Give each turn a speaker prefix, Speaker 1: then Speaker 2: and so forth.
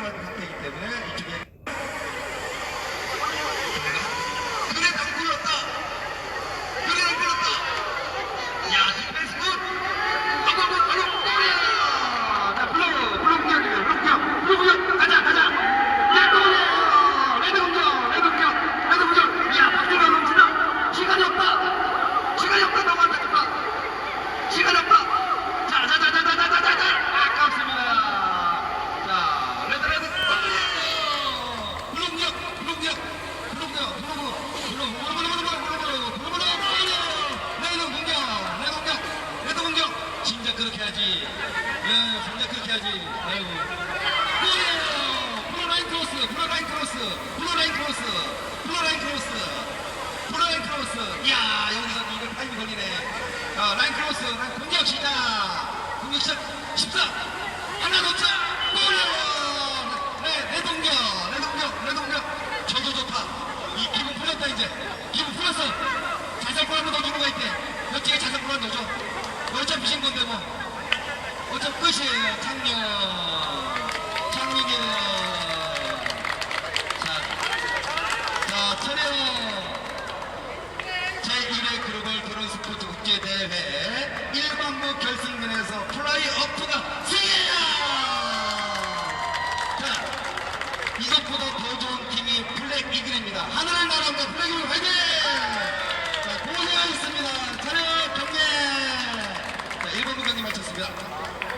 Speaker 1: Cumhurbaşkanı Hazretlikleri'ne 그렇게 하지. 예, 진짜 그렇게 하지. 아이고. 블루, 블루 라인 크로스, 블루 라인 크로스, 블루 라인 크로스, 블루 라인 크로스. 블라인 크로스. 이야, 여기서 이거 타임이 걸리네. 자, 라인 크로스, 라인 공격 시작. 공격 시작. 14. 하나 놓자. 골! 네, 내 동력, 내 동력, 내 동력. 저도 좋다. 이 기분 풀렸다, 이제. 기분 풀렸어. 자살 골 한번 넣어주는 거 있대. 몇찌개 자살 골 한번 넣어줘. 어차피 신 건데, 뭐. 어차피 끝이에요. 창녕. 창녕이에요. 자, 자, 차례. 제1회 글로벌 드론 스포츠 국제대회 1반부 결승전에서 플라이어프가 승리야! 자, 이것보다 더 좋은 팀이 블랙 이글입니다. 하늘 Obrigado.